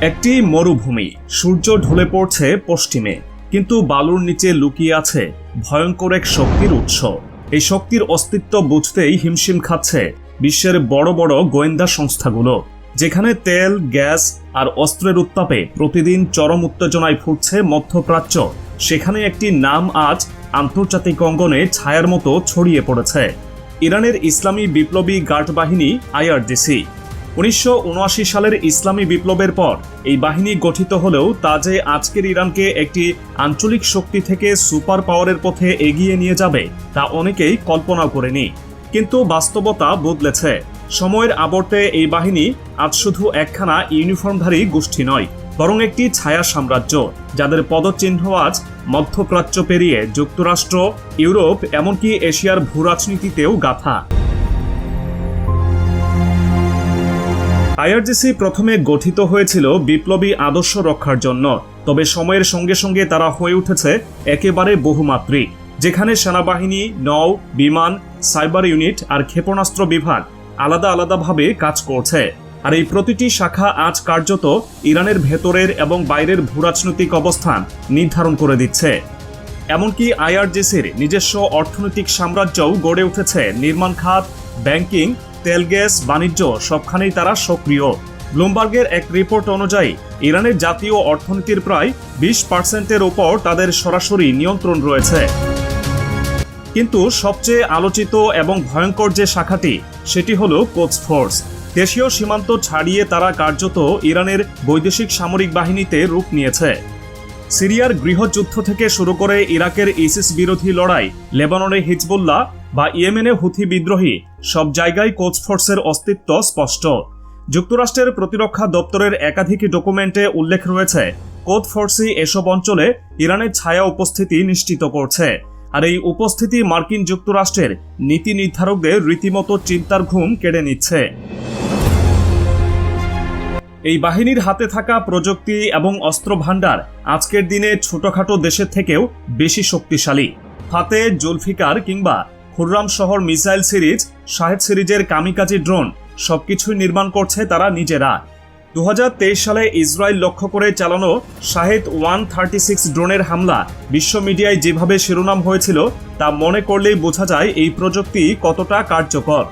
একটি মরুভূমি। সূর্য ঢলে পড়ছে পশ্চিমে, কিন্তু বালুর নিচে লুকিয়ে আছে ভয়ঙ্কর এক শক্তির উৎস। এই শক্তির অস্তিত্ব বুঝতেই হিমশিম খাচ্ছে বিশ্বের বড় বড় গোয়েন্দা সংস্থাগুলো, যেখানে তেল, গ্যাস আর অস্ত্রের উত্তাপে প্রতিদিন চরম উত্তেজনায় ফুটছে মধ্যপ্রাচ্য। সেখানে একটি নাম আজ আন্তর্জাতিক অঙ্গনে ছায়ার মতো ছড়িয়ে পড়েছে। ইরানের ইসলামী বিপ্লবী গার্ড বাহিনী আইআরজিসি উনিশশো উনআশি সালের ইসলামী বিপ্লবের পর, এই বাহিনী গঠিত হলেও তা যে আজকের ইরানকে একটি আঞ্চলিক শক্তি থেকে সুপার পাওয়ারের পথে এগিয়ে নিয়ে যাবে, তা অনেকেই কল্পনা করেনি। কিন্তু বাস্তবতা বদলেছে। সময়ের আবর্তে এই বাহিনী আজ শুধু একখানা ইউনিফর্মধারী গোষ্ঠী নয়, বরং একটি ছায়া সাম্রাজ্য, যাদের পদচিহ্ন আজ মধ্যপ্রাচ্য পেরিয়ে যুক্তরাষ্ট্র, ইউরোপ, এমনকি এশিয়ার ভূরাজনীতিতেও গাথা। আইআরজিসি প্রথমে গঠিত হয়েছিল বিপ্লবী আদর্শ রক্ষার জন্য, তবে সময়ের সঙ্গে সঙ্গে তারা হয়ে উঠেছে একেবারে বহুমাত্রিক, যেখানে সেনাবাহিনী, নৌ, বিমান, সাইবার ইউনিট আর ক্ষেপণাস্ত্র বিভাগ আলাদা আলাদাভাবে কাজ করছে। আর এই প্রতিটি শাখা আজ কার্যত ইরানের ভেতরের এবং বাইরের ভূরাজনৈতিক অবস্থান নির্ধারণ করে দিচ্ছে। এমনকি আইআরজিসির নিজস্ব অর্থনৈতিক সাম্রাজ্যও গড়ে উঠেছে নির্মাণ খাত, ব্যাংকিং তেল, গ্যাস, বাণিজ্য সবখানেই তারা সক্রিয়। ব্লুমবার্গের এক রিপোর্ট অনুযায়ী, ইরানের জাতীয় অর্থনীতির প্রায় বিশ পার্সেন্টের ওপর তাদের সরাসরি নিয়ন্ত্রণ রয়েছে। কিন্তু সবচেয়ে আলোচিত এবং ভয়ঙ্কর যে শাখাটি, সেটি হল কোচ ফোর্স। দেশীয় সীমান্ত ছাড়িয়ে তারা কার্যত ইরানের বৈদেশিক সামরিক বাহিনীতে রূপ নিয়েছে। সিরিয়ার গৃহযুদ্ধ থেকে শুরু করে ইরাকের ইসিস বিরোধী লড়াই, লেবাননে হিজবুল্লাহ বা ইয়েমেনে হুথি বিদ্রোহী, সব জায়গায় কোচ ফোর্সের অস্তিত্ব স্পষ্ট। যুক্তরাষ্ট্রের প্রতিরক্ষা দপ্তরের একাধিক ডকুমেন্টে উল্লেখ রয়েছে, কোচ ফোর্সই এসব অঞ্চলে ইরানের ছায়া উপস্থিতি নিশ্চিত করছে। আর এই উপস্থিতি মার্কিন যুক্তরাষ্ট্রের নীতি নির্ধারকদের রীতিমতো চিন্তার ঘুম কেড়ে নিচ্ছে। এই বাহিনীর হাতে থাকা প্রযুক্তি এবং অস্ত্র ভাণ্ডার আজকের দিনে ছোটখাটো দেশের থেকেও বেশি শক্তিশালী। হাতে জুলফিকার কিংবা খুররাম শহর মিসাইল সিরিজ, শাহেদ সিরিজের কামিকাজি ড্রোন সবকিছুই নির্মাণ করছে তারা নিজেরা। দু হাজার তেইশ সালে ইসরায়েল লক্ষ্য করে চালানো শাহেদ ওয়ান থার্টি সিক্স ড্রোনের হামলা বিশ্ব মিডিয়ায় যেভাবে শিরোনাম হয়েছিল, তা মনে করলেই বোঝা যায় এই প্রযুক্তি কতটা কার্যকর।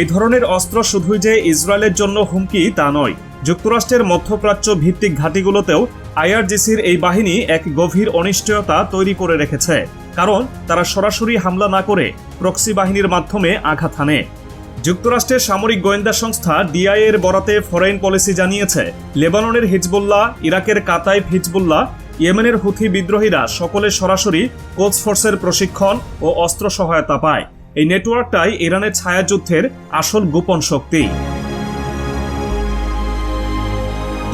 এই ধরনের অস্ত্র শুধুই যে ইসরায়েলের জন্য হুমকি তা নয় যুক্তরাষ্ট্রের মধ্যপ্রাচ্য ভিত্তিক ঘাঁটিগুলোতেও আইআরজিসির এই বাহিনী এক গভীর অনিশ্চয়তা তৈরি করে রেখেছে, কারণ তারা সরাসরি হামলা না করে প্রক্সি বাহিনীর মাধ্যমে আঘাত হানে। যুক্তরাষ্ট্রের সামরিক গোয়েন্দা সংস্থা ডিআই এর বরাতে ফরেন পলিসি জানিয়েছে, লেবাননের হিজবুল্লাহ, ইরাকের কাতাইফ হিজবুল্লাহ, ইয়েমেনের হুথি বিদ্রোহীরা সকলে সরাসরি কোচ ফোর্সের প্রশিক্ষণ ও অস্ত্র সহায়তা পায়। এই নেটওয়ার্কটাই ইরানের ছায়াযুদ্ধের আসল গোপন শক্তি।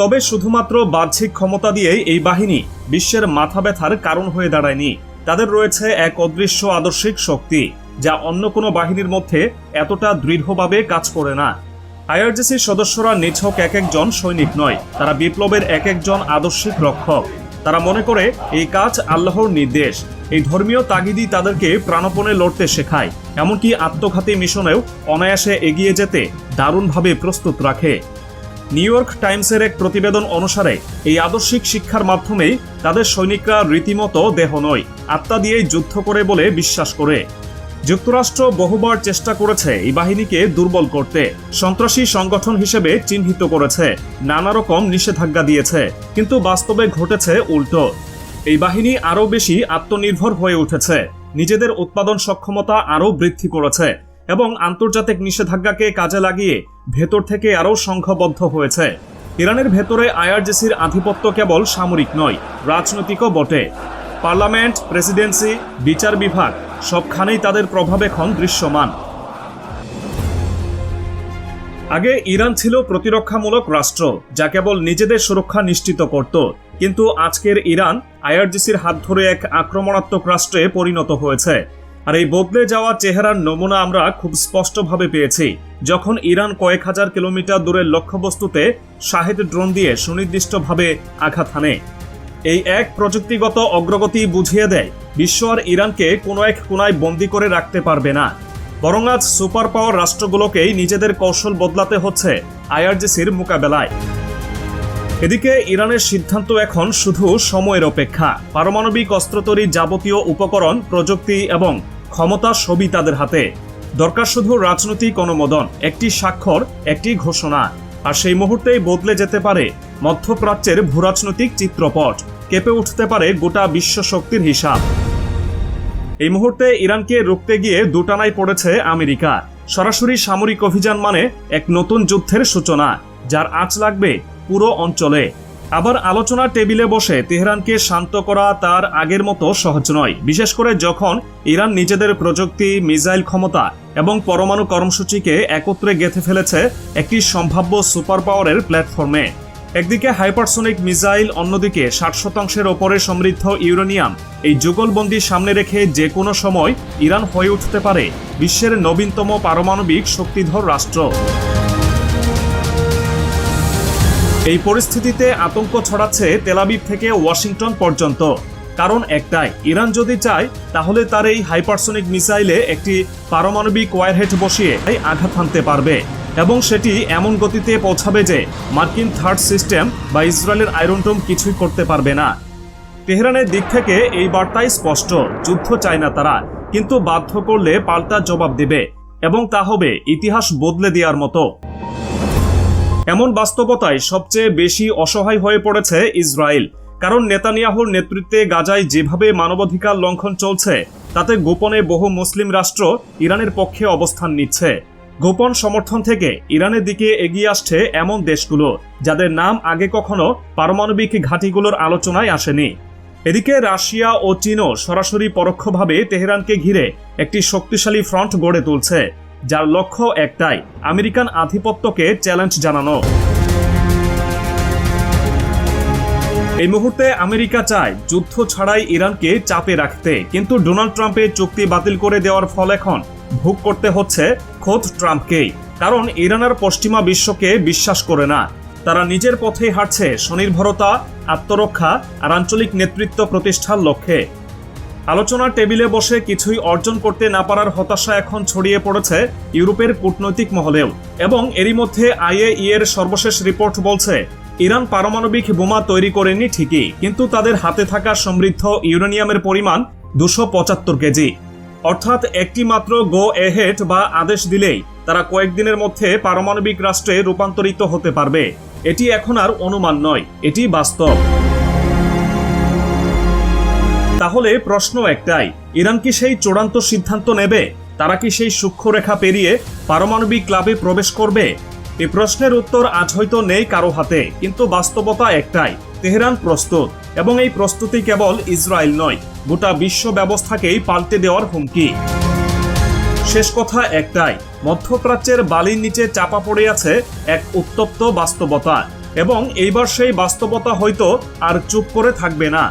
তবে শুধুমাত্র বাহ্যিক ক্ষমতা দিয়েই এই বাহিনী বিশ্বের মাথা ব্যথার কারণ হয়ে দাঁড়ায়নি। তাদের রয়েছে এক অদৃশ্য আদর্শিক শক্তি, যা অন্য কোনো বাহিনীর মধ্যে এতটা দৃঢ়ভাবে কাজ করে না। আইআরজিসির সদস্যরা নিছক এক একজন সৈনিক নয়, তারা বিপ্লবের এক একজন আদর্শিক রক্ষক। তারা মনে করে এই কাজ আল্লাহর নির্দেশ, এই ধর্মীয় তাগিদি তাদেরকে প্রাণপণে লড়তে শেখায়, এমনকি আত্মঘাতী মিশনেও অনায়াসে এগিয়ে যেতে দারুণভাবে প্রস্তুত রাখে। নিউ ইয়র্ক টাইমসের এক প্রতিবেদন অনুসারে, এই আদর্শিক শিক্ষার মাধ্যমেই তাদের সৈনিকরা রীতিমতো দেহ নয়, আত্মা দিয়েই যুদ্ধ করে বলে বিশ্বাস করে। যুক্তরাষ্ট্র বহুবার চেষ্টা করেছে এই বাহিনীকে দুর্বল করতে, সন্ত্রাসী সংগঠন হিসেবে চিহ্নিত করেছে, নানা রকম নিষেধাজ্ঞা দিয়েছে, কিন্তু বাস্তবে ঘটেছে উল্টো। এই বাহিনী আরও বেশি আত্মনির্ভর হয়ে উঠেছে, নিজেদের উৎপাদন সক্ষমতা আরও বৃদ্ধি করেছে এবং আন্তর্জাতিক নিষেধাজ্ঞাকে কাজে লাগিয়ে ভেতর থেকে আরও সংঘবদ্ধ হয়েছে। ইরানের ভেতরে আইআরজিসির আধিপত্য কেবল সামরিক নয়, রাজনৈতিকও বটে। পার্লামেন্ট, প্রেসিডেন্সি, বিচার বিভাগ, সবখানেই তাদের প্রভাব এখন দৃশ্যমান। আগে ইরান ছিল প্রতিরক্ষামূলক রাষ্ট্র, যা কেবল নিজেদের সুরক্ষা নিশ্চিত করত। কিন্তু আজকের ইরান আইআরজিসির হাত ধরে এক আক্রমণাত্মক রাষ্ট্রে পরিণত হয়েছে। আর এই বদলে যাওয়া চেহারার নমুনা আমরা খুব স্পষ্টভাবে পেয়েছি। যখন ইরান কয়েক হাজার কিলোমিটার দূরের লক্ষ্যবস্তুতে শাহেদ ড্রোন দিয়ে সুনির্দিষ্টভাবে আঘাত হানে। এই এক প্রযুক্তিগত অগ্রগতি বুঝিয়ে দেয়, বিশ্ব আর ইরানকে কোনো এক কোনায় বন্দি করে রাখতে পারবে না। বরং আজ সুপার পাওয়ার রাষ্ট্রগুলোকেই নিজেদের কৌশল বদলাতে হচ্ছে আইআরজিসির মোকাবেলায়। এদিকে ইরানের সিদ্ধান্ত এখন শুধু সময়ের অপেক্ষা। পারমাণবিক অস্ত্র তৈরির যাবতীয় উপকরণ, প্রযুক্তি এবং ক্ষমতা সবই তাদের হাতে। দরকার শুধু রাজনৈতিক অনুমোদন, একটি স্বাক্ষর, একটি ঘোষণা। আর সেই মুহূর্তেই বদলে যেতে পারে মধ্যপ্রাচ্যের ভূরাজনৈতিক চিত্রপট। কেঁপে উঠতে পারে গোটা বিশ্ব শক্তির হিসাব। এই মুহূর্তে ইরানকে রুখতে গিয়ে দুটানায় পড়েছে আমেরিকা। সরাসরি সামরিক অভিযান মানে এক নতুন যুদ্ধের সূচনা, যার আঁচ লাগবে পুরো অঞ্চলে। আবার আলোচনা টেবিলে বসে তেহরানকে শান্ত করা তার আগের মতো সহজ নয়। বিশেষ করে যখন ইরান নিজেদের প্রযুক্তি, মিসাইল ক্ষমতা এবং পরমাণু কর্মসূচিকে একত্রে গেঁথে ফেলেছে একটি সম্ভাব্য সুপার পাওয়ারের প্ল্যাটফর্মে। একদিকে হাইপারসোনিক মিসাইল, অন্যদিকে ষাট শতাংশের ওপরে সমৃদ্ধ ইউরেনিয়াম। এই যুগলবন্দি সামনে রেখে যে কোনো সময় ইরান হয়ে উঠতে পারে বিশ্বের নবীনতম পারমাণবিক শক্তিধর রাষ্ট্র। এই পরিস্থিতিতে আতঙ্ক ছড়াচ্ছে তেলাবিব থেকে ওয়াশিংটন পর্যন্ত। কারণ একটাই, ইরান যদি চায়, তাহলে তার এই হাইপারসোনিক মিসাইলে একটি পারমাণবিক ওয়ারহেড বসিয়ে এই আঘাত হানতে পারবে। এবং সেটি এমন গতিতে পৌঁছাবে যে মার্কিন থার্ড সিস্টেম বা ইসরায়েলের আয়রনটোম কিছুই করতে পারবে না। তেহরানের দিক থেকে এই বার্তাই স্পষ্ট, যুদ্ধ চায় না তারা, কিন্তু বাধ্য করলে পাল্টা জবাব দেবে এবং তা হবে ইতিহাস বদলে দেওয়ার মতো। এমন বাস্তবতায় সবচেয়ে বেশি অসহায় হয়ে পড়েছে ইসরায়েল। কারণ নেতানিয়াহুর নেতৃত্বে গাজায় যেভাবে মানবাধিকার লঙ্ঘন চলছে, তাতে গোপনে বহু মুসলিম রাষ্ট্র ইরানের পক্ষে অবস্থান নিচ্ছে। গোপন সমর্থন থেকে ইরানের দিকে এগিয়ে আসছে এমন দেশগুলো, যাদের নাম আগে কখনো পারমাণবিক ঘাঁটিগুলোর আলোচনায় আসেনি। এদিকে রাশিয়া ও চীনও সরাসরি পরোক্ষভাবে তেহরানকে ঘিরে একটি শক্তিশালী ফ্রন্ট গড়ে তুলছে। যার লক্ষ্য একটাই, আমেরিকান আধিপত্যকে চ্যালেঞ্জ জানানো। এই মুহূর্তে আমেরিকা চায় যুদ্ধ ছাড়াই ইরানকে চাপে রাখতে, কিন্তু ডোনাল্ড ট্রাম্পের চুক্তি বাতিল করে দেওয়ার ফল এখন ভোগ করতে হচ্ছে খোদ ট্রাম্পকেই, কারণ ইরানের পশ্চিমা বিশ্বকে বিশ্বাস করে না। তারা নিজের পথেই হাঁটছে স্বনির্ভরতা, আত্মরক্ষা আর আঞ্চলিক নেতৃত্ব প্রতিষ্ঠার লক্ষ্যে। আলোচনার টেবিলে বসে কিছুই অর্জন করতে না পারার হতাশা এখন ছড়িয়ে পড়েছে ইউরোপের কূটনৈতিক মহলেও। এবং এরই মধ্যে আইএই এর সর্বশেষ রিপোর্ট বলছে, ইরান পারমাণবিক বোমা তৈরি করেনি ঠিকই, কিন্তু তাদের হাতে থাকা সমৃদ্ধ ইউরেনিয়ামের পরিমাণ দুশো পঁচাত্তর কেজি। অর্থাৎ একটি মাত্র গো এহেড বা আদেশ দিলেই তারা কয়েকদিনের মধ্যে পারমাণবিক রাষ্ট্রে রূপান্তরিত হতে পারবে। এটি এখন আর অনুমান নয়, এটি বাস্তব। তাহলে প্রশ্ন একটাই, ইরান কি সেই চূড়ান্ত সিদ্ধান্ত নেবে? তারা কি সেই সূক্ষ্ম রেখা পেরিয়ে পারমাণবিক ক্লাবে প্রবেশ করবে? এই প্রশ্নের উত্তর আজ হয়তো নেই কারও হাতে, কিন্তু বাস্তবতা একটাই, তেহরান প্রস্তুত। এবং এই প্রস্তুতি কেবল ইসরায়েল নয়, গোটা বিশ্ব ব্যবস্থাকেই পাল্টে দেওয়ার হুমকি। শেষ কথা একটাই, মধ্যপ্রাচ্যের বালির নিচে চাপা পড়ে আছে এক উত্তপ্ত বাস্তবতা। এবং এইবার সেই বাস্তবতা হয়তো আর চুপ করে থাকবে না।